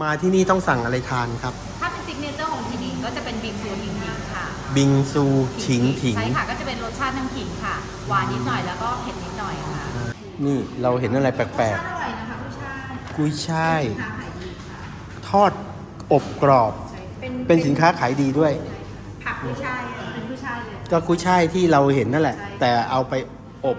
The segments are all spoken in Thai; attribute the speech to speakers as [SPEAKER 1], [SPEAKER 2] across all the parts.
[SPEAKER 1] มาที่นี่ต้องสั่งอะไรทานครับ
[SPEAKER 2] ถ้าเป็นซิกเนเจอร์ของที่นี่ก็จะเป็นบิงซูถิงถิงค่ะ
[SPEAKER 1] บิงซูถิงถิง
[SPEAKER 2] ใช่ค่ะก็จะเป็นรสชาติน้ำขิงค่ะ หวานนิดหน่อยแล้วก็เผ็ดนิดหน่อยค่ะ
[SPEAKER 1] นี่เราเห็นอะไรแปลก
[SPEAKER 2] อร่อยนะคะผู้ชาย
[SPEAKER 1] ๆกุ้ยช่าย
[SPEAKER 2] ค่ะขายดีค่ะ
[SPEAKER 1] ทอดอบกรอบ เป็นสินค้าขายดีด้วย
[SPEAKER 2] ผักผู้ชายเป็นผู้ชายเลย
[SPEAKER 1] ก็กุ้ยช่ายที่เราเห็นนั่นแหละ
[SPEAKER 2] ใช่
[SPEAKER 1] แต่เอาไปอบ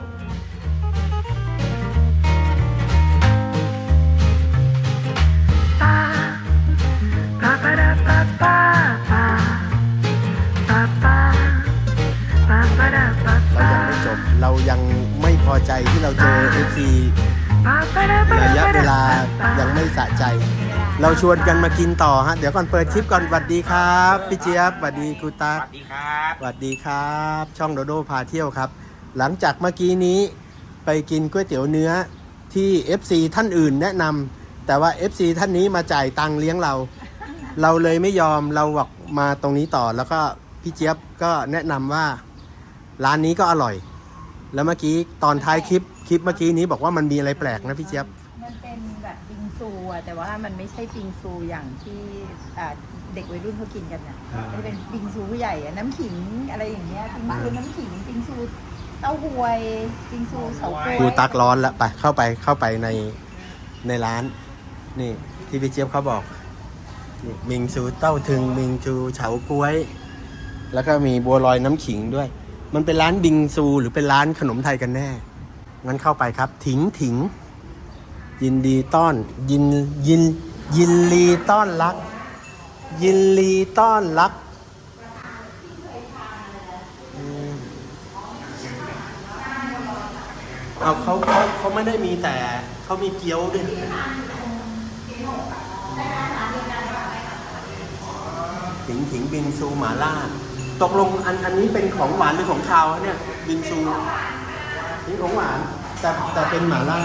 [SPEAKER 1] ระ
[SPEAKER 3] da
[SPEAKER 1] ยะ
[SPEAKER 3] pa
[SPEAKER 1] เว
[SPEAKER 3] da
[SPEAKER 1] ลา
[SPEAKER 3] pa
[SPEAKER 1] ยังไม่สะใจ เราชวนกันมากินต่อฮะ เดี๋ยวก่อนเปิดคลิปก่อนสวัสดีครับ พี่เจี๊ยบสวัสดีครูตั๊ก
[SPEAKER 4] สวัสดีครับ
[SPEAKER 1] สวัสดีครับ ช่องโดโดพาเที่ยวครับ หลังจากเมื่อกี้นี้ไปกินก๋วยเตี๋ยวเนื้อที่ FC ท่านอื่นแนะนำแต่ว่า FC ท่านนี้มาจ่ายตังค์เลี้ยงเรา เราเลยไม่ยอมเราบอกมาตรงนี้ต่อแล้วก็พี่เจี๊ยบก็แนะนำว่าร้านนี้ก็อร่อย แล้วเมื่อกี้ตอนท้ายคลิป คลิปเมื่อกี้นี้บอกว่ามันมีอะไรแปลกนะพี่เจี๊ยบ
[SPEAKER 5] มันเป็นแบบบิงซูอะแต่ว่ามันไม่ใช่บิงซูอย่างที่อ่าเด็กวัยรุ่นเขากินกันนะ
[SPEAKER 1] อ่ามั
[SPEAKER 5] มันจะเป็นบิงซูผู้ใหญ่อะน้ำขิงอะไรอย่างเงี้ยบิงซูน้ำขิงบิงซูเต้าหวยบิงซูเฉาก๊วย
[SPEAKER 1] ครูตักร้อนแล้วไปเข้าไปเข้าไปในในร้าน นี่ที่พี่เจี๊ยบเขาบอกนี่มิงซูเต้าถึงมิงซูเฉาก้วย แล้วก็มีบัวลอยน้ำขิงด้วย มันเป็นร้านบิงซูหรือเป็นร้านขนมไทยกันแน่ งั้นเข้าไปครับ ถิงถิง ยินดีต้อน ยินยินยินลีต้อนรัก ยินลีต้อนรักเอาเขาเขาเขาไม่ได้มีแต่เขามีเกี๊ยวด้วยถิงถิงบิงซูหมาล่า ตกลงอันอันนี้เป็นของหวานหรือของคาวเนี่ย บิงซู นี่ของหวานแต่แต่เป็นหมาล่า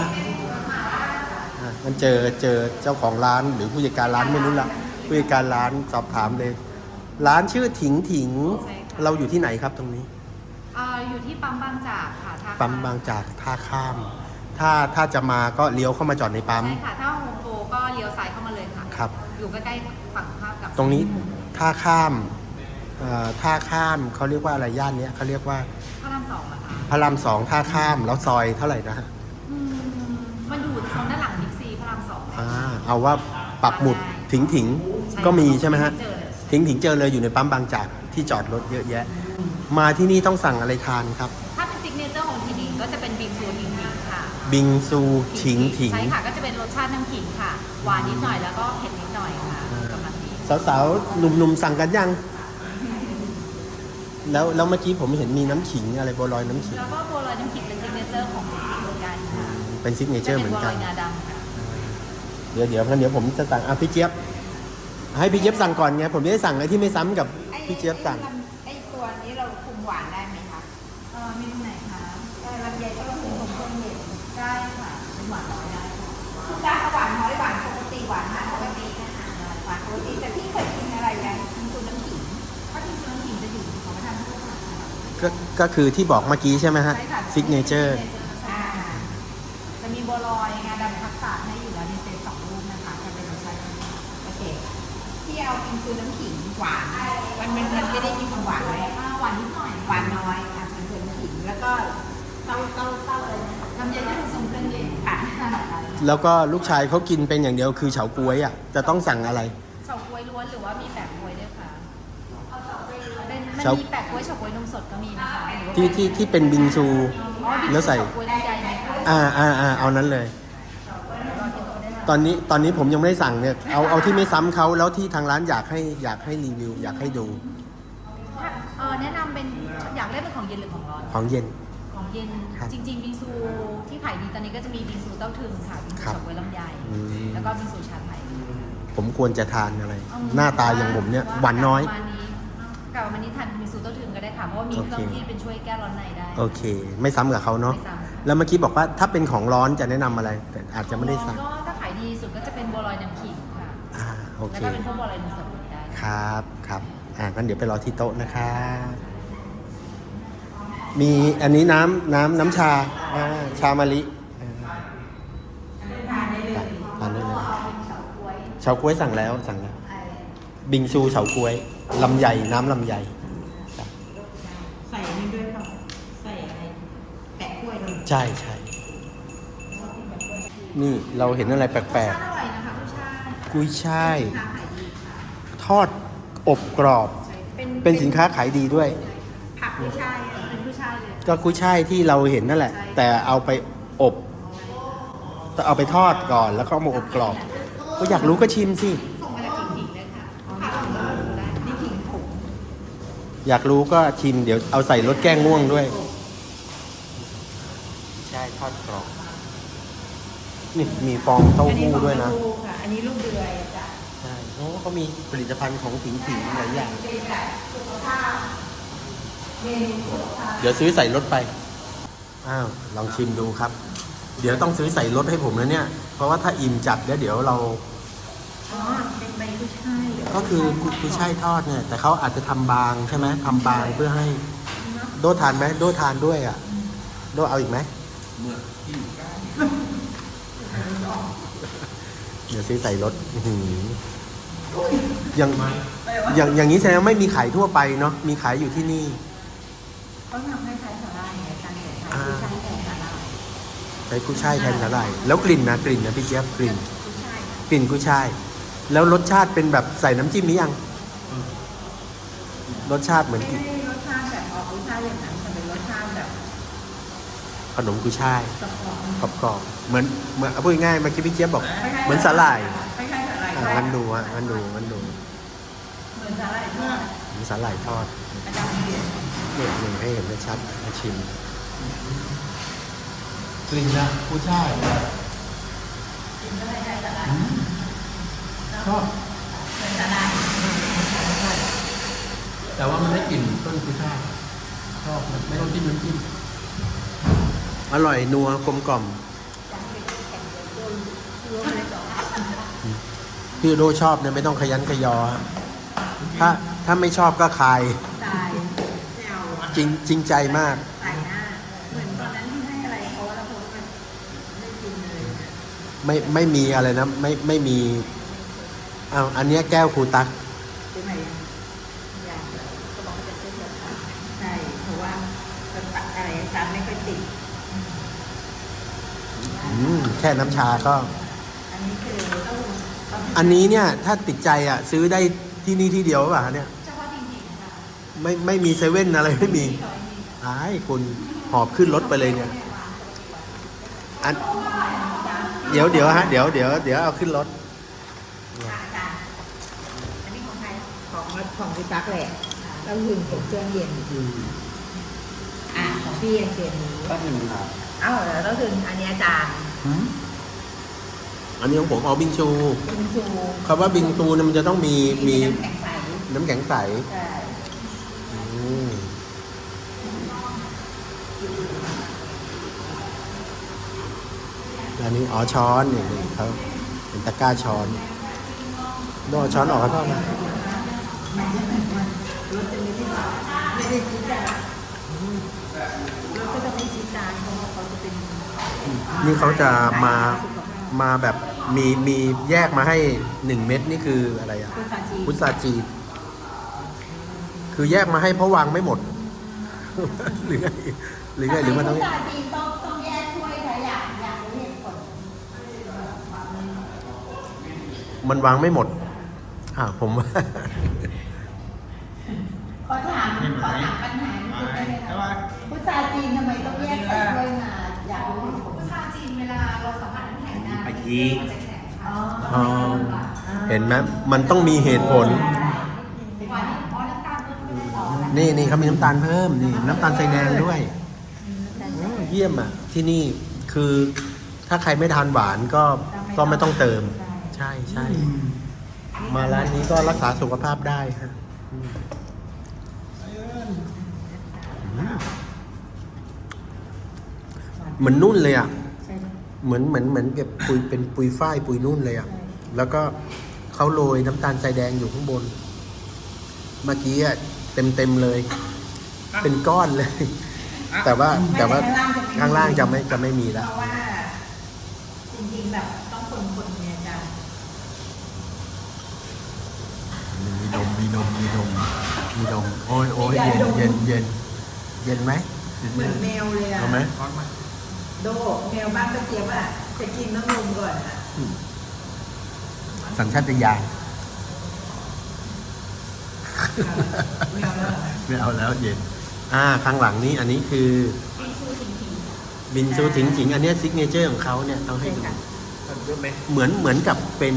[SPEAKER 1] อะมันเจอเจอเจ้าของร้านหรือผู้จัดการร้านไม่รู้ละผู้จัดการร้านสอบถามเลย ร้านชื่อถิงถิง
[SPEAKER 2] ใช่ค่ะ
[SPEAKER 1] เราอยู่ที่ไหนครับตรงนี้
[SPEAKER 2] เอ่ออยู่ที่ปั๊มบางจากค่ะท่า
[SPEAKER 1] ปั๊มบางจากท่าข้าม ถ้าถ้าจะมาก็เลี้ยวเข้ามาจอดในปั๊ม
[SPEAKER 2] ใช่ค่ะ ถ้าโฮมโปรก็เลี้ยวซ้ายเข้ามาเลยค่ะ
[SPEAKER 1] ครับ
[SPEAKER 2] อยู่ใกล้ๆฝั่งข้ามกับ
[SPEAKER 1] ตรงนี้ท่าข้ามเอ่อท่าข้ามเขาเรียกว่าอะไรย่านเนี้ยเขาเรียกว่า
[SPEAKER 2] พระรามสองนะคะ
[SPEAKER 1] พระรามสองท่าข้ามแล้วซอยเท่าไหร่นะฮะ
[SPEAKER 2] อืมมันอยู่โซนด้านหลังบิ๊กซีพระรามสองเลย
[SPEAKER 1] อ่าเอาว่าปักหมุดถิงถิงก็มีใช่ไหมฮะ
[SPEAKER 2] เจอเลย
[SPEAKER 1] ถิงถิงเจอเลยอยู่ในปั๊มบางจากที่จอดรถเยอะแยะ มาที่นี่ต้องสั่งอะไรทานครับ
[SPEAKER 2] ถ้าเป็นซิกเนเจอร์ของที่นี่ก็จะเป็นบิงซูถิงถิงค่ะ
[SPEAKER 1] บิงซูถิงถิง
[SPEAKER 2] ใช่ค่ะก็จะเป็นรสชาติน้ำขิงค่ะ หวานนิดหน่อยแล้วก็เผ็ดนิดหน่อยค่ะกำลังดี
[SPEAKER 1] สาวๆหนุ่มๆ สั่งกันยัง แล้วแล้วเมื่อกี้ผมเห็นมีน้ำขิงอะไรบัวลอยน้ำขิง
[SPEAKER 2] แล้วก็บัวลอยน้ำขิงเป็นซิกเนเจอร์ของที่นี่เหมือนกันค่ะ
[SPEAKER 1] เป็นซิกเนเจอร์เหมือนกัน
[SPEAKER 2] จะเป็นบัวลอยงาดำค่ะ
[SPEAKER 1] เดี๋ยวเดี๋ยวงั้นเดี๋ยวผมจะสั่งอะพี่เจี๊ยบ ให้พี่เจี๊ยบสั่งก่อนไงผมจะได้สั่งอะไรที่ไม่ซ้ำกับพี่เจี๊ยบสั่ง
[SPEAKER 5] ไอ้ตัวนี้เราคุมหวานได้ไหมคะ
[SPEAKER 2] เอ่อเมนูไหนคะ
[SPEAKER 5] เออลำไยก็คุมผมเครื่องเย็น
[SPEAKER 2] ได้ค่ะเป็นหวานน้อยได้ค่ะ
[SPEAKER 5] คุณได้หวานน้อยหวานปกติหวานมาก
[SPEAKER 1] ก็ก็คือที่บอกเมื่อกี้ใช่ไหมฮะ
[SPEAKER 2] ใช่ค่ะ
[SPEAKER 1] ซิกเนเจอร์
[SPEAKER 5] อ่า
[SPEAKER 2] จะมีบัวลอยงาดำคัสตาร์ดให้อยู่แล้วในเซตสองรูปนะคะจะเป็นรสชาติ
[SPEAKER 5] โอเคพี่เอาบิงซูน้ำขิงหวานมันมันมันไม่ได้มีความหวานไหม
[SPEAKER 2] อ่าหวานนิดหน่อย
[SPEAKER 5] หวานน้อยอะเป็นเพื่อนขิงแล้วก็เต้าเต้าเต้าอะไรนะ
[SPEAKER 2] ลำไยที่ผสมเครื่องเย็น
[SPEAKER 5] ค่ะ
[SPEAKER 1] แล้วก็ลูกชายเขากินเป็นอย่างเดียวคือเฉาก๊วยอะจะต้องสั่งอะไร
[SPEAKER 2] เฉาก๊วยล้วนหรือว่ามีแปะก๊วยด้วยค่ะเป็น มัน
[SPEAKER 1] เฉา
[SPEAKER 2] มีแปะก๊วยเฉาก๊วยนมสดก็มีนะคะหรือว่า
[SPEAKER 1] ที่ที่ที่เป็นบิงซู
[SPEAKER 2] อ๋อบิงซู
[SPEAKER 1] แล้วใส่
[SPEAKER 2] เฉาก๊วยลำไยไหมคะ
[SPEAKER 1] อ่าอ่าอ่าเอานั้นเลย ตอนนี้ตอนนี้ผมยังไม่ได้สั่งเนี่ย เอาเอาที่ไม่ซ้ำเขาแล้วที่ทางร้านอยากให้อยากให้รีวิว อยากให้ดู
[SPEAKER 2] ถ้าเออแนะนำเป็นอยากได้เป็นของเย็นหรือของร้อน
[SPEAKER 1] ของเย็น
[SPEAKER 2] ของเย็น
[SPEAKER 1] ครับ
[SPEAKER 2] จริงๆบิงซูที่ขายดีตอนนี้ก็จะมีบิงซูเต้าถึงค่ะบิงซู
[SPEAKER 1] ครับ
[SPEAKER 2] เฉาก๊วยลำไย
[SPEAKER 1] อืม
[SPEAKER 2] แล้วก็บิงซูชาไทย
[SPEAKER 1] ผมควรจะทานอะไร
[SPEAKER 2] อืม
[SPEAKER 1] หน้าตาอย่างผมเนี่ยหวานน้อย
[SPEAKER 2] ประมาณนี้ กับวันนี้ทานบิงซูเต้าถึงก็ได้ค่ะเพราะว่ามีเครื่อง
[SPEAKER 1] โอเค
[SPEAKER 2] ที่เป็นช่วยแก้ร้อนในได้
[SPEAKER 1] โอเค ไม่ซ้ำกับเขาเนาะ
[SPEAKER 2] ไม่ซ้ำ
[SPEAKER 1] แล้วเมื่อกี้บอกว่าถ้าเป็นของร้อนจะแนะนำอะไร แต่อาจจะไม่ได้สั่ง
[SPEAKER 2] ก็ถ้าขายดีสุดก็จะเป็นบัวลอยน้ำขิงค่ะ
[SPEAKER 1] อ่าโอ
[SPEAKER 2] แล้ว
[SPEAKER 1] เค
[SPEAKER 2] ก็เป็นพวกบัวลอยนมสดได้
[SPEAKER 1] ครับครับอ่างั้นเดี๋ยวไปรอที่โต๊ะนะครับมีอันนี้น้ำน้ำน้ำชาอ่าชามะลิอ่า
[SPEAKER 5] ทานได้เลย
[SPEAKER 1] ทานได้เลย
[SPEAKER 5] เอาเป็นเฉาก๊วย
[SPEAKER 1] เฉาก๊วยสั่งแล้วสั่งแล้ว บิงซูเฉาก๊วยลำไยน้ำลำไย
[SPEAKER 5] ใส่นี่ด้วยค่ะใส่อะไรแปะกล้วยเลย
[SPEAKER 1] ใช่ใช่นี่เราเห็นอะไรแปลก
[SPEAKER 5] อร่อยนะคะผู้ชาย
[SPEAKER 1] ๆกุยช่าย
[SPEAKER 5] ค้าขายดีค่ะ
[SPEAKER 1] ทอดอบกรอบ
[SPEAKER 5] เป็น
[SPEAKER 1] เป็นสินค้าขายดีด้วย
[SPEAKER 5] ผักผู้ชายเป็นผู้ชายเลย
[SPEAKER 1] ก็กุยช่ายที่เราเห็นนั่นแหละ แต่เอาไปอบแต่เอาไปทอดก่อนแล้วก็เอามาอบกรอบ ก็อยากรู้ก็ชิมสิ
[SPEAKER 5] ส่งมาจากขิงๆเลยค่ะผักของเราได้นี่ขิงผง
[SPEAKER 1] อยากรู้ก็ชิมเดี๋ยวเอาใส่รสแก้งง่วงด้วย ใช่ทอดกรอบนี่มีฟองเต้า
[SPEAKER 5] อันนี้
[SPEAKER 1] หู้
[SPEAKER 5] ของ
[SPEAKER 1] ด้วยนะ
[SPEAKER 5] ลูกค่ะอันนี้ลูกเดือยจ้ะ
[SPEAKER 1] ใช่โอ้เขามีผลิตภัณฑ์ของผิงผิงหลายอย่าง
[SPEAKER 5] เป็นแบบสุขภาพเมนูสุขภาพ
[SPEAKER 1] เดี๋ยวซื้อใส่รถไป อ้าว ลองชิมดูครับ เดี๋ยวต้องซื้อใส่รถให้ผมนะเนี่ย เพราะว่าถ้าอิ่มจัดแล้วเดี๋ยวเรา
[SPEAKER 5] อ๋อเป็นใบผู้ชายเหรอ
[SPEAKER 1] ก็คือกุกุยช่ายทอดเนี่ย แต่เขาอาจจะทำบางใช่ไหมทำบางเพื่อให้โดทานไหมโดทานด้วยอะ โดเอาอีกไหมเดี๋ยวซื้อใส่รถอื้อหืออย่างอย่างอย่างนี้แสดงว่าไม่มีขายทั่วไปเนาะมีขายอยู่ที่นี่
[SPEAKER 5] เขาทำให้ใช้สาหร่ายไงการเกิดทาง
[SPEAKER 1] อ่า
[SPEAKER 5] ผู้ชายแทนสาหร่าย
[SPEAKER 1] ใช้กุ้ยช่ายแทนสาหร่ายแล้วกลิ่นนะกลิ่นนะพี่เจี๊ยบกลิ่น
[SPEAKER 5] ผู้ชาย
[SPEAKER 1] กลิ่นกุ้ยช่าย แล้วรสชาติเป็นแบบใส่น้ำจิ้มนี้ยัง รสชาติเหมือน
[SPEAKER 5] ไม่ได้รสชาติแบบออกผู้ชายอย่างนั้นแต่เป็นรสชาติแบบ
[SPEAKER 1] ขนมกุ้ยช่าย
[SPEAKER 5] กรอบ
[SPEAKER 1] กรอบๆเหมือนเหมือนเอาพูดง่ายๆเมื่อกี้พี่เจี๊ยบบอก
[SPEAKER 5] ๆ
[SPEAKER 1] เหมือนสาหร่าย
[SPEAKER 5] ไม่ใช่สาหร่าย
[SPEAKER 1] อะงั้นดูฮะงั้นดูงั้นดู
[SPEAKER 5] เหมือนสาหร่ายทอด
[SPEAKER 1] เหมือนสาหร่ายทอด
[SPEAKER 5] อาจารย์เปลี่ยน
[SPEAKER 1] เนี่ยหนึ่งให้เห็นชัดมาชิมกลิ่นนะกุ้ยช่าย ชอบ
[SPEAKER 5] เหมือนสาหร่าย
[SPEAKER 1] แต่ว่ามันได้กลิ่นต้นกุ้ยช่ายชอบมันไม่ต้องจิ้มน้ำจิ้มอร่อยนัวกลมกล่อมพี่โดชอบเนี่ยไม่ต้องขยันขยอฮะถ้าถ้าไม่ชอบก็คาย
[SPEAKER 5] ตายแนว
[SPEAKER 1] จริงจริงใจมาก
[SPEAKER 5] ตายหน้า เหมือนตอนนั้นที่ให้อะไรเขาแล้วเขาก็ไม่กินเลย
[SPEAKER 1] ไม่ไม่มีอะไรนะไม่ไม่มี อ้าวอันเนี้ยแก้วครูตัก
[SPEAKER 5] ใช่ไหมอยากก็บอกว่าจะซื้อเถอะค่ะใช่เพราะว่าจะตัดอะไรจานไม่ค่อยติด
[SPEAKER 1] อืมแค่น้ำชาก็
[SPEAKER 5] อันนี้คือต้องต้อง
[SPEAKER 1] อันนี้เนี่ยถ้าติดใจอะ ซื้อได้ที่นี่ที่เดียวหรือเปล่าคะเนี่ย
[SPEAKER 5] เฉพาะจริงๆค่ะ
[SPEAKER 1] ไม่ไม่มีเซเว่นอะไรไม่มีไอ้ายคุณหอบขึ้นรถไปเลยเนี่ย อัน เดี๋ยวเดี๋ยวฮะ เดี๋ยวเดี๋ยวเดี๋ยวเอาขึ้นรถ
[SPEAKER 5] อาจารย์อันนี้ของใคร ของของพี่ตั๊กแหละเราหึงผมเครื่องเย็นอะของพี่ยังเย็นนี้
[SPEAKER 1] ก็ถึงครับ
[SPEAKER 5] เอ้าแล้วเราถึงอันนี้อาจารย์
[SPEAKER 1] อันนี้ของผมเอาบิงซู
[SPEAKER 5] บิงซู
[SPEAKER 1] คำว่าบิงซูเนี่ยมันจะต้องมีมี
[SPEAKER 5] น้ำแข็งใส
[SPEAKER 1] น้ำแข็งใส
[SPEAKER 5] ใช่
[SPEAKER 1] อืมอันนี้อ๋อช้อนนี่นี่เขาเป็นตะกร้าช้อนโดนเอาช้อนออกก็ต้อ งนะ
[SPEAKER 5] ไม่ได้ชี้จานรถก็จะไม่ชี้จานเพราะว่าเขาจะเป็น
[SPEAKER 1] นี่เขาจะมามาแบบมีมีแยกมาให้หนึ่งเม็ดนี่คืออะไรอะ
[SPEAKER 5] คุณฟาจี
[SPEAKER 1] พุทราจีนคือแยกมาให้เพราะวางไม่หมด หรือไงหรือไงหรือมันต้อง
[SPEAKER 2] ภาษาจีนต้องต้องแยกถ้วยค่ะอยากอยากรู้เหตุผล
[SPEAKER 1] มันวางไม่หมด อ่าผมว่า
[SPEAKER 2] ขอถามขอถามปัญหานิดนึงได้ไหมคะภาษาจีนทำไมต้องแยกใส่ถ้วยมาอยากรู้เหตุผล
[SPEAKER 5] ชาจีนเวลาเราสัมผัสน้ำแข็งนาน
[SPEAKER 1] ไอ้ที
[SPEAKER 5] มันจะแข็งค่ะ
[SPEAKER 2] อ๋อ
[SPEAKER 1] อ๋อเห็นไหมมันต้องมีเหตุผล
[SPEAKER 5] หวานอ๋อน้ำตาลเพิ่มไม่ได้หรอ
[SPEAKER 1] นี่นี่เขามีน้ำตาลเพิ่มนี่น้ำตาลใส่แดงด้วยโอ้เยี่ยมอะ ที่นี่คือถ้าใครไม่ทานหวานก็ก็ไม่ต้องเติม ใช่ใช่มาร้านนี้ก็รักษาสุขภาพได้ฮะอืมอืม เหมือนนุ่นเลยอะ
[SPEAKER 5] ใช่
[SPEAKER 1] เหมือนเหมือนเหมือนเก็บปุยเป็นปุยฝ้ายปุยนุ่นเลยอะ แล้วก็เขาโรยน้ำตาลทรายแดงอยู่ข้างบน เมื่อกี้อะเต็มเต็มๆเลย เป็นก้อนเลย แต่ว่าแต่ว่าข้างล่างจะไม่จะไม่มี
[SPEAKER 5] เพ
[SPEAKER 1] แล้ว
[SPEAKER 5] ราะว่า จริงๆแบบต้องคนๆเนี่ยอาจารย์
[SPEAKER 1] มีนมมีนมมีนมโอ้ยโอ้ยเย็นเย็นเย็น เย็นไหม
[SPEAKER 5] เหมือนแมวเลยอะ
[SPEAKER 1] เอาไหม
[SPEAKER 5] โดแมวบ้านป้าเจี๊ยบอะจะกินน้ำนมก่อนอะ
[SPEAKER 1] สัญชาตญาณ
[SPEAKER 5] แมวแล้วเหรอ
[SPEAKER 1] ไม่เอาแล้วเย็น อ่าข้างหลังนี้อันนี้คือ บินซูถิงถิงอันเนี้ซิกเนเจอร์ของเขาเนี่ยต้องให้ดูเหมือนเหมือนกับเป็น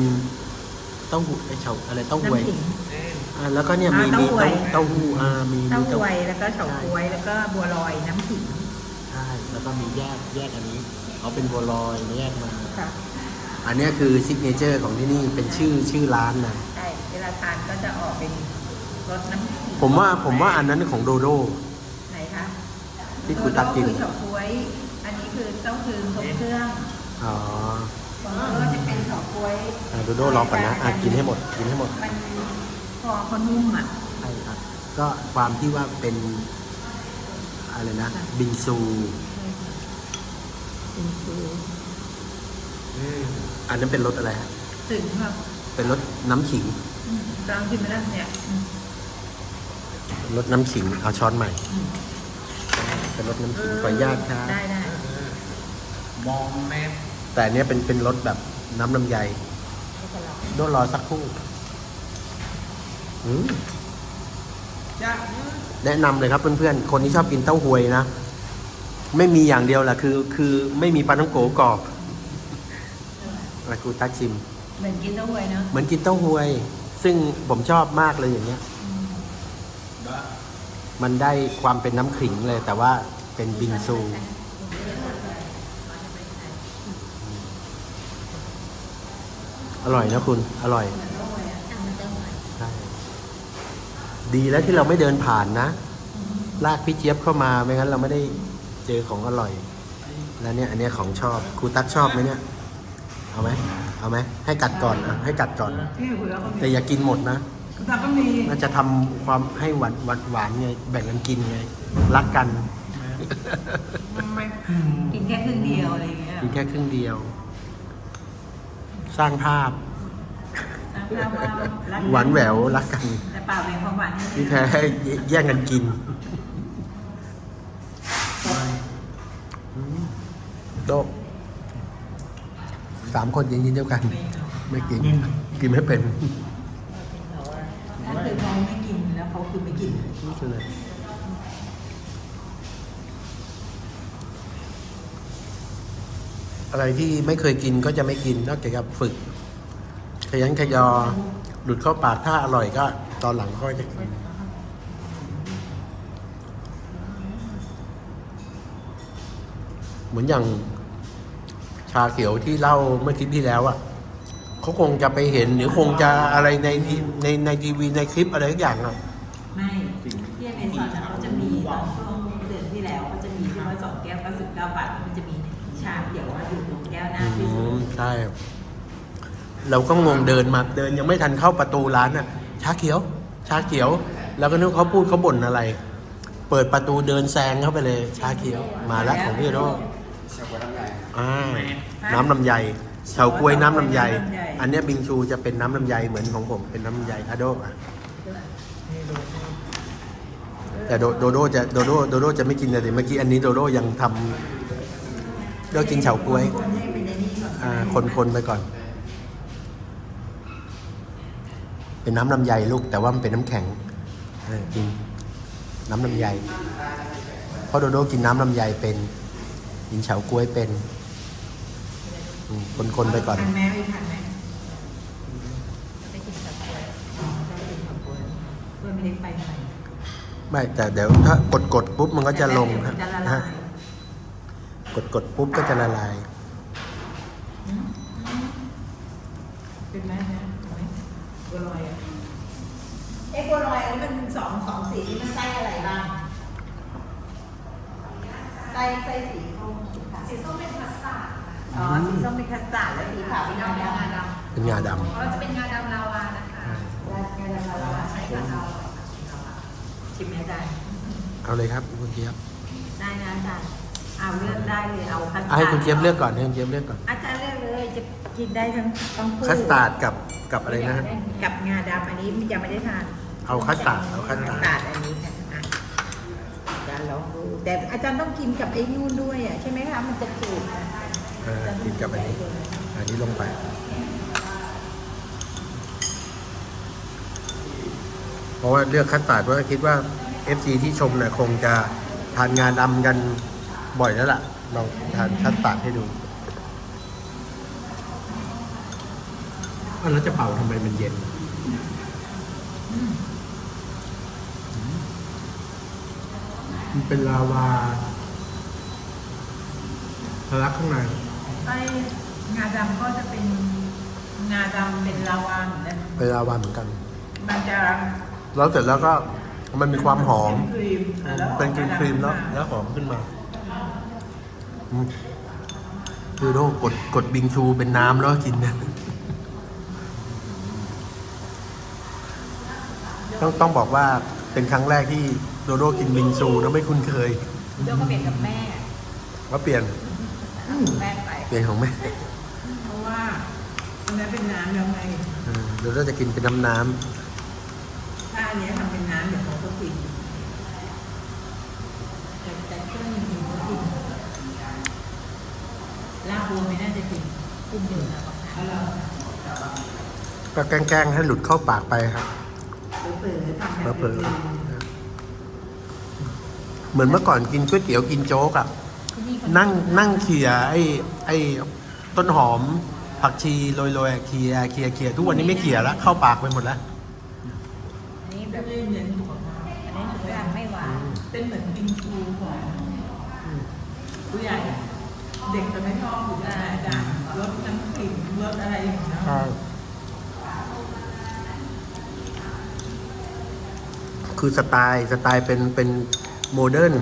[SPEAKER 1] เต้าหู้ไอเฉาอะไรเต้าหวย
[SPEAKER 5] น้ำขิง
[SPEAKER 1] อ่าแล้วก็เนี่ยมี
[SPEAKER 5] อ่า
[SPEAKER 1] มี
[SPEAKER 5] เต้าหวย
[SPEAKER 1] เต้าเต้าหู้อ่ามี
[SPEAKER 5] เต้า
[SPEAKER 1] มี
[SPEAKER 5] หวยแล้วก็เฉาก๊วยแล้วก็บัวลอยน้ำขิง
[SPEAKER 1] ใช่แล้วก็มีแยกแยกอันนี้เขาเป็นบัวลอยแยกมา
[SPEAKER 5] ค่ะ
[SPEAKER 1] อันเนี้ยคือซิกเนเจอร์ของที่นี่เป็นชื่อชื่อร้านนะ
[SPEAKER 5] ใช่เวลาทานก็จะออกเป็นรสน้ำขิง
[SPEAKER 1] ผมว่าผมว่าอันนั้นของโดโด
[SPEAKER 5] ไหนคะ
[SPEAKER 1] ที่คุณตักกิน
[SPEAKER 5] โดโด้คือเฉาก๊วยอันนี้คือเต้าคือทรงเครื่อง
[SPEAKER 1] อ๋อ
[SPEAKER 5] ของก็จะเป็นเฉาก๊วย
[SPEAKER 1] อ่าโดโดรอก่อนนะอะกินให้หมดกินให้หมด
[SPEAKER 5] มันพ อเขานุ่มอะ
[SPEAKER 1] ใช่ครับ ก็ความที่ว่าเป็นอะไรนะบิงซู
[SPEAKER 5] เป็นซู
[SPEAKER 1] อันนั้นเป็นรสอะไรฮะ
[SPEAKER 5] ถึงแบบ
[SPEAKER 1] เป็นรสน้ำขิง
[SPEAKER 5] อืมกำลังกินไปแล้วเนี่ยอืม
[SPEAKER 1] รสน้ำขิง เอาช้อนใหม่ เป็นรสน้ำขิงขออนุญาตครับ
[SPEAKER 5] ได้ได้
[SPEAKER 4] มองแม่
[SPEAKER 1] แต่อันเนี้ยเป็นเป็นรสแบบน้ำลำไย
[SPEAKER 5] ไม่เป็นไร
[SPEAKER 1] โดนรอสักครู่อืม
[SPEAKER 5] จ้ะ
[SPEAKER 1] แนะนำเลยครับเพื่อนๆ คนที่ชอบกินเต้าหวยนะ ไม่มีอย่างเดียวแหละคือ คือไม่มีปลาท้องโกกรอบอะไรกูตักชิม
[SPEAKER 5] เหมือนกินเต้าหวยเนาะ
[SPEAKER 1] เหมือนกินเต้าหวย ซึ่งผมชอบมากเลยอย่างเงี้ย มันได้ความเป็นน้ำขิงเลย แต่ว่าเป็นบิงซู อร่อยนะคุณ อร่อยใช่ ดีแล้วที่เราไม่เดินผ่านนะ ลากพี่เจี๊ยบเข้ามาไม่งั้นเราไม่ได้เจอของอร่อย แล้วเนี่ยอันเนี้ยของชอบครูตักชอบไหมเนี่ย เอาไหมเอาไหมให้กัดก่อนอะให้กัดก่อน
[SPEAKER 5] ที่หัวเราก็มี
[SPEAKER 1] แต่อย่ากินหมดนะ
[SPEAKER 5] คุณตาก็มี
[SPEAKER 1] น่าจะทำความให้หวานหวานหวานไงแบ่งกันกินไง รักกัน
[SPEAKER 5] ไม่กินแค่ครึ่งเดียวอะไรอย่างเงี้ย
[SPEAKER 1] กินแค่ครึ่งเดียว สร้างภาพ หวานแหววรักกัน
[SPEAKER 5] แต่เปล่าเป็นความหวานให้
[SPEAKER 1] ที่แท้แย่งกันกินอืมโตะสามคนยินยินเดียวกัน ไม่กิน กินไม่เป็น
[SPEAKER 5] ถ้าคือเขาไม่กินแล้วเขาคือไม่กิน
[SPEAKER 1] นี่คืออะไรอะไรที่ไม่เคยกินก็จะไม่กินนอกจากจะฝึก ขยันขยอ หลุดเข้าปากถ้าอร่อยก็ ตอนหลังก็จะกินเหมือนอย่างชาเขียวที่เล่าเมื่อคลิปที่แล้วอะ่ะเขาคงจะไปเห็นหรือคงจะอะไรในในในทีวีในคลิปอะไรทุกอย่างอะ
[SPEAKER 5] ไม่ที่อเมซอนนะเขาจะมีตอนช่วงเดือนที่แล้วเขาจะมีที่ว่าสองแก้วก็สิบเก้าบาทมันจะมีชาเขียวว่าอยู่ตรงแก้วหน้าที่สุด
[SPEAKER 1] ใช่ เราก็งงเดินมาเดินยังไม่ทันเข้าประตูร้านอะชาเขียว ชาเขียว แล้วก็นึกเขาพูดเขาบ่นอะไร เปิดประตูเดินแซงเข้าไปเลย ชาเขียวมาแล้วของพี่โรจน์
[SPEAKER 4] เฉาก๊วยลำไย
[SPEAKER 1] อ่าน้ำลำไยเฉาก๊วยน้ำลำไย อันนี้บิงซูจะเป็นน้ำลำไยเหมือนของผมเป็นน้ำลำไยอะโดอะแต่โดโดโดจะโดโดโดโดจะไม่กินเลยเมื่อกี้อันนี้โดโดยังทำโดกินเฉาก๊วย
[SPEAKER 5] คนให้เป็นในนี้ก่อน
[SPEAKER 1] อ่าคนคนไปก่อน เป็นน้ำลำไยลูกแต่ว่ามันเป็นน้ำแข็งเออกินน้ำลำไยเพราะโดโดกินน้ำลำไยเป็น กินเฉาก๊วยเป็นอืมคนคนไปก่อน
[SPEAKER 5] ทันแม่ไม่ทันไหม
[SPEAKER 2] ไปกินกับกล้วย
[SPEAKER 5] อ๋อได้กินของกล้วยกล้วยไม่ได้ไปไหน
[SPEAKER 1] ไม่แต่เดี๋ยวถ้ากดกดปุ๊บมันก็จะลง
[SPEAKER 5] แต่
[SPEAKER 1] ฮะ
[SPEAKER 5] เดี๋ยวมันจะละลา
[SPEAKER 1] ฮะ
[SPEAKER 5] ย
[SPEAKER 1] กดกดปุ๊บก็จะละลาย
[SPEAKER 5] อืมเป็นไหมนะเห็นไหมบัวลอยอะเอ๊ะบัวลอยอันนี้มันสองสองสีนี่มันไส้อะไรบ้าง ไส้ไส้สีส้มสีส้มเป็นคัสตาร์ดอ๋อสีส้มเป็นคัสตาร์ดแล้วสีขาวเป็นงาดำ
[SPEAKER 1] เป็นงาด
[SPEAKER 2] เราจะเป็นงาดำลาวานะคะำ
[SPEAKER 5] งาดำละลาย
[SPEAKER 2] ใช้กระเจ้า
[SPEAKER 5] ชิมไหมอาจารย์
[SPEAKER 1] เอาเลยครับคุณเจี๊ยบ
[SPEAKER 5] ได้นะอาจารย์เอาเลือกได้เลยเอาคัสตาร์ด
[SPEAKER 1] เอาให้คุณเจี๊ยบเลือกก่อนให้คุณเจี๊ยบเลือกก่อน
[SPEAKER 5] อาจารย์เลือกเลยจะกินได้ทั้งทั้งคู่
[SPEAKER 1] คัสตาร์ดกับกับอะไรนะฮะ
[SPEAKER 5] กับงาดำอันนี้ยังไม่ได้ทาน
[SPEAKER 1] เอาคัสตาร์ดเอาคัสตาร์ด
[SPEAKER 5] ตัดอันนี้ค่ะอะอาจารย์ ลองดูแต่อาจารย์ต้องกินกับไอ้นู่นด้วยอะใช่ไหมคะมันจะจืดนะ
[SPEAKER 1] เออกินกับอันนี้ อันนี้ลงไป เพราะว่าเลือกคัสตาร์ดเพราะว่าคิดว่า FC ที่ชมเนี่ยคงจะทานงานดำกันบ่อยแล้วล่ะ ลองทานคัสตาร์ดให้ดูอันแล้วจะเป่าทำไมมันเย็นมั นเป็นลาวาทะลักข้างใน
[SPEAKER 2] ไส้งาดำก็จะเป็นงาดำเป็นลาวาเหมือนกัน
[SPEAKER 1] เป็นลาวาเหมือนกัน
[SPEAKER 2] มันจะ
[SPEAKER 1] แล้วเสร็จแล้วก็มันมีความหอม
[SPEAKER 2] ครีมแล้ว
[SPEAKER 1] เป็นครีมครีมๆแล้วแล้วหอมขึ้นมาอืมคือโดกดกดบิงซูเป็นน้ำแล้วกินเนี่ยต้องต้องบอกว่าเป็นครั้งแรกที่โดโดกินบิงซูแล้วไม่คุ้นเคย
[SPEAKER 2] โดก็เป็นกับแม่
[SPEAKER 1] ว่าเปลี่ยน
[SPEAKER 2] แม่ไป
[SPEAKER 1] เปลี่ยนของแม่
[SPEAKER 2] เพราะว่าอันนั้นเป็นน้ำแล้วไง
[SPEAKER 1] เออโดโดจะกินเป็นน้ำน้
[SPEAKER 2] ถ้าอันเนี้ยทำเป็นน้ำเดี๋ยวเขาก็กินแต่แต่เครื่องจริงๆเขากินลาบบัวไม่น่าจะกินกุ้งเดือดนะเอาเราำ
[SPEAKER 1] ก็แกล้งๆให้หลุดเข้าปากไปครับ
[SPEAKER 5] เปื่อยๆทำแบบ
[SPEAKER 1] เผลอๆ เหมือนเมื่อก่อนกินก๋วยเตี๋ยวกินโจ๊กอะ
[SPEAKER 2] ที่นี่เขา
[SPEAKER 1] นั่งนั่งเขี่ยไอ้ไอ้ต้นหอม ผักชีโรยๆอะเขี่ยเขี่ยเขี่ยทุกวันนี้ไม่เขี่ยแล้วเข้าปากไปหมดแล้ว
[SPEAKER 2] อันนี้แบบเน้นสุขภาพอันนี้คือแบบไม่หวานเป็นเหมือนบิงซูของผู้ใหญ่ เด็กจะไม่ชอบอยู่แล้วอาจารย์รสน้ำขิงรสอะไรอย่างเงี้ย
[SPEAKER 1] คือสไตล์สไตล์เป็นเป็น โมเดิร์น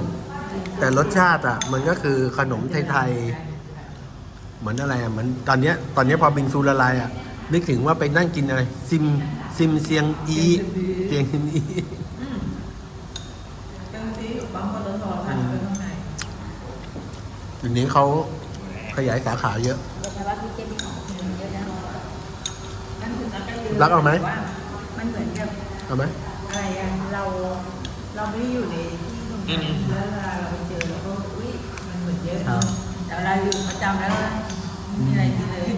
[SPEAKER 1] แต่รสชาติอะ มันก็คือขนมไทยๆ เหมือนอะไรอะเหมือนตอนเนี้ยตอนเนี้ยพอบิงซูละลายอะ นึกถึงว่าไปนั่งกินอะไร ซิมซิมเซียงอีเซียงอี
[SPEAKER 2] บางทีบางคนร้อนๆทานไปข้างใน
[SPEAKER 1] ทีนี้เขาขยายสาขาเยอะ
[SPEAKER 5] แต่ว่าพี่เจนี่ของกินเยอะนะ
[SPEAKER 2] นั่นคือนักการเมือง
[SPEAKER 1] รักเอาไหม
[SPEAKER 2] ว่ามันเหมือนกับ
[SPEAKER 1] เอาไหม
[SPEAKER 2] อะไรอะเราเราไม่ได้อยู่ใน ที่ตรงนั้นแล้วเวลาเราไปเจอเราก็อุ้ยมันเหมือนเยอะเนอะแต่เวลาอยู่ประจำแล้วไม่มีอะไรกินเลย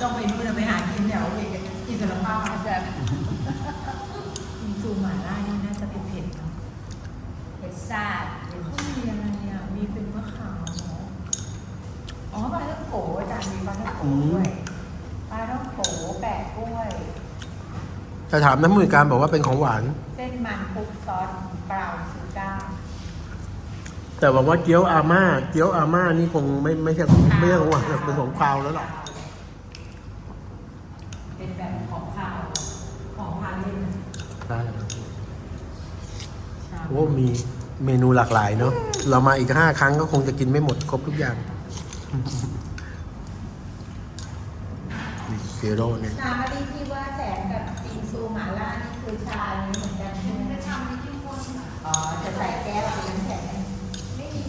[SPEAKER 2] ต้องไปนู่นนะไปหากินแถวเอกอิสระภาพอาจจะกินซูหมาล่านี่น่าจะเป็นเผ็ดเนอะ
[SPEAKER 5] เผ็ดซ่าด
[SPEAKER 2] เขามีอะไรอะมีเป็นมะขามเหรอ
[SPEAKER 5] อ๋อปลาท่องโกอาจารย์มีปลาท่องโกด้วยปลาท่องโกแปะกล้วย
[SPEAKER 1] จะถามน้ำมือการบอกว่าเป็นของหวาน
[SPEAKER 5] เส้นมันคลุกซอสเปล่าซูก้า
[SPEAKER 1] แต่บอกว่าเกี๊ยวอาม่า เกี๊ยวอาม่านี่คงไม่ไม่ใช่ไม่ใช่ของหวานหรอกเป็นของคาวแล้วล่ะ
[SPEAKER 5] เป็นแบบของข้าวของทานเล่น
[SPEAKER 1] ใช่โอ้มีเมนูหลากหลายเนาะเรามาอีกห้าครั้งก็คงจะกินไม่หมดครบทุกอย่างนี่เฟีโร่เนี่ย
[SPEAKER 5] ชาไม่ได้ที่ว่าแสนกับปิงซูหมาล่านี่คือชาเหมือนกันใช่ไหม
[SPEAKER 2] จะทำในที่คน
[SPEAKER 5] อ๋อจะใส่แก้วเป็นน้ำแข็ง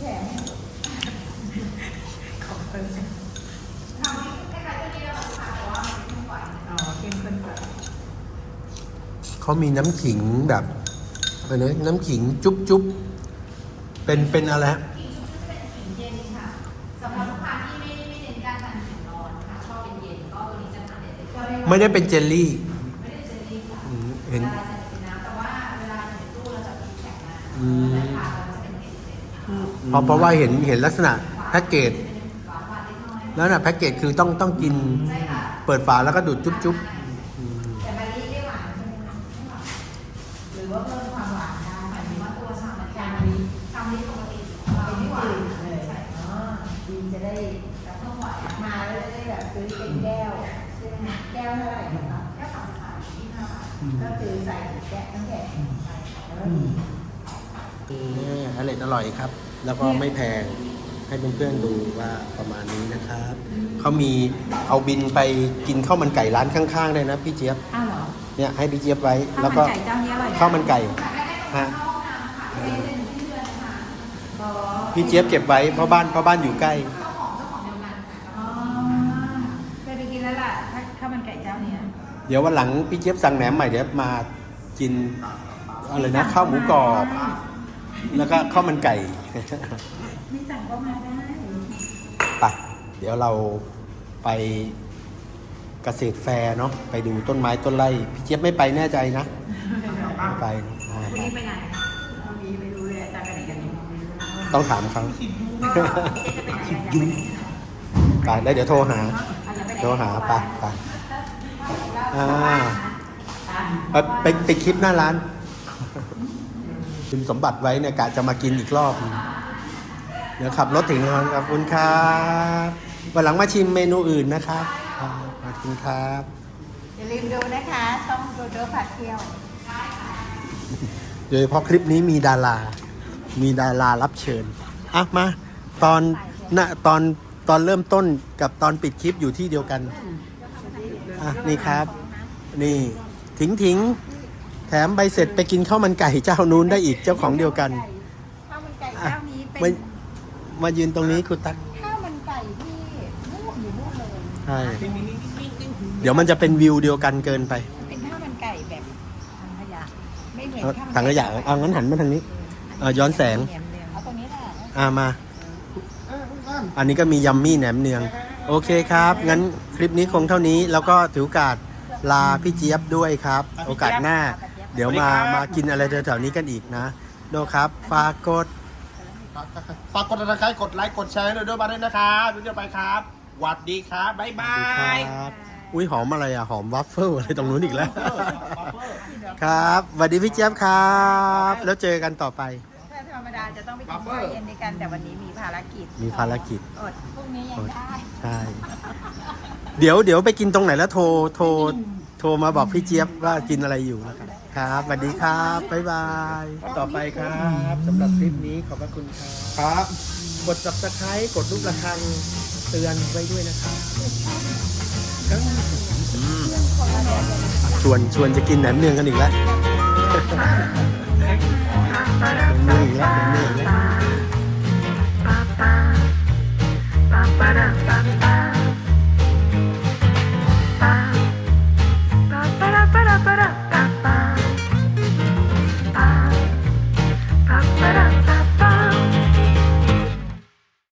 [SPEAKER 2] เปิ้ลทำให้คล้ายๆตัวนี้แล้วค่ะแต่ว่ามันเข้มกว่าอ๋อเข้มข้นกว่า
[SPEAKER 1] เขามีน้ำขิงแบบอะไรนะน้ำขิงจุ๊บจุ๊บเป็นเป็นอะไรฮะ
[SPEAKER 6] เย็นค่ะสำหรับลูกค้าที่ไม่ไม่เน้นการทานแข็งร้อนค่ะชอบเป็นเย็นก็ตัวนี้จะทานได้เลยก็ได้
[SPEAKER 1] ไม่ได้เป็นเจลลี่
[SPEAKER 6] ไม่ได้เจลลี่ค่ะ
[SPEAKER 1] อืม
[SPEAKER 6] เว
[SPEAKER 1] เห็น
[SPEAKER 6] ลาใส่เป็นน้ำแต่ว่าเวลาอยู่ในตู้เราจะมีแข็งมา เพ
[SPEAKER 1] ราะเพราะว่าเห็นเห็นลักษณะแพ็กเกจแล้วน่ะแพ็กเกจคือต้องต้องกินเปิดฝาแล้วก็ดูดจุ๊บ
[SPEAKER 5] แล้ว
[SPEAKER 6] ก็ไม่แพ
[SPEAKER 1] งให้เพื่อนๆดูว่าประมาณนี้นะครับเขามีเอาบินไปกินข้าวมันไก่ร้านข้างๆเลยนะพี่เจี๊ยบ
[SPEAKER 5] อ้าวเหรอ
[SPEAKER 1] เนี่ยให้พี่เจี๊ยบไว้
[SPEAKER 5] ข้าว
[SPEAKER 1] แล้ว
[SPEAKER 5] มัน
[SPEAKER 1] ก็
[SPEAKER 5] ไก่เจ้านี้อร่อยนะ
[SPEAKER 1] ข้าวมันไก่ฮะ
[SPEAKER 5] อ๋อ
[SPEAKER 1] พี่เจี๊ยบเก็บไว้เพราะบ้านเพราะบ้านอยู่ใกล้
[SPEAKER 5] อ๋อเคยไปกินแล้วล่ะถ้าข้าวมันไก่เจ้าเนี้ย
[SPEAKER 1] เดี๋ยววันหลังพี่เจี๊ยบสั่งแหนมใหม่เดี๋ยวมากินอะไรนะข้าวหมูกรอบ แล้วก็ข้าวมันไก่
[SPEAKER 5] ไม่สั่งก็มาได้
[SPEAKER 1] ไปเดี๋ยวเราไปเกษตรแฟร์เนาะไปดูต้นไม้ต้นไร่พี่เจี๊ยบไม่ไปแน่ใจนะไม่ไปนะอ่า
[SPEAKER 6] วันนี้ไปไหน
[SPEAKER 2] พรุ่งนี้ไม่รู้เลยอาจารย์กันไหนกัน
[SPEAKER 1] ต้องถามเขา
[SPEAKER 6] เจ๊จะไปไหนอยากไปไหน
[SPEAKER 1] ไปแล้วเดี๋ยวโทรหา
[SPEAKER 6] อาจจะไปไหน
[SPEAKER 1] โทรหาไปไปอ่าไปไปไปคลิปหน้าร้าน คุณสมบัติไว้เนี่ยกะจะมากินอีกรอบ เดี๋ยวขับรถถึงแล้วขอบคุณครับวันหลังมาชิมเมนูอื่นนะครับครับขอบคุณครับ
[SPEAKER 5] อย่าลืมดูนะคะต้องโดโดผัดเที่ยว
[SPEAKER 1] โดยเฉพาะคลิปนี้มีดารา มีดารารับเชิญอะมาตอนณตอนตอนเริ่มต้นกับตอนปิดคลิปอยู่ที่เดียวกัน อะนี่ครับ นี่ถิงถิงแถมใบเสร็จไปกินข้าวมันไก่เจ้านู้นได้อีกเจ้าของเดียวกัน
[SPEAKER 5] ข้าวมันไก่
[SPEAKER 1] อะ
[SPEAKER 5] เจ้านี้เป็
[SPEAKER 1] มานมายืนตรงนี้คุณตั๊ก
[SPEAKER 5] ข้าวมันไก่ที่นู่นอยู่นู่นเลย
[SPEAKER 1] ใช่เดี๋ยวมันจะเป็นวิวเดียวกันเกินไป
[SPEAKER 5] เป็นข้าวมันไก่แบบถังขยะไม่เหมือน
[SPEAKER 1] เอา
[SPEAKER 5] ข้าวมัน
[SPEAKER 1] ถังขยะเอางั้นหันมาทางนี้เอาย้อนแสง
[SPEAKER 5] เอาตรงนี้แหละ
[SPEAKER 1] อ่ามา อันนี้ก็มียัมมี่แหนมเนือง โอเคครับ งั้นคลิปนี้คงเท่านี้แล้วก็ถือโอกาสลาพี่เจี๊ยบด้วยครับ โอกาสหน้า เดี๋ยวมามากินอะไรแถวๆนี้กันอีกนะ โดครับฝากกด
[SPEAKER 4] ฝากกดติดตามกดไลค์ กดแชร์ด้วยด้วยมาด้วยนะครับวิดีโอไปครับหวัดดีครับบ๊ายบาย
[SPEAKER 1] ครับ อุ้ยหอมอะไรอะ หอมวัฟเฟิลอะไรตรงนู้นอีกแล้ว ครับสวัสดีพี่เจี๊ยบครับ แล้วเจอกันต่อไป
[SPEAKER 5] ถ้าธรรมดาจะต้องไปกินข้าวเย็นด้วยกันแต่วันนี้มีภารกิจ
[SPEAKER 1] มีภารกิจ
[SPEAKER 5] อดพรุ่งนี้ยังได้
[SPEAKER 1] ใช่ เดี๋ยวเดี๋ยวไปกินตรงไหนแล้วโทรโทรโทรมาบอกพี่เจี๊ยบว่ากินอะไรอยู่นะครับ ครับสวัสดีครับ บ๊ายบาย ต่อไปครับสำหรับคลิปนี้ขอบพระคุณครับ ครับ กด subscribe กดรูประฆังเตือนไว้ด้วยนะครับชวนชวนจะกินแหนมเนืองกันอีกแล้ว
[SPEAKER 5] แหนเนืออีกแล้วนเนือ
[SPEAKER 1] อีกแล้ว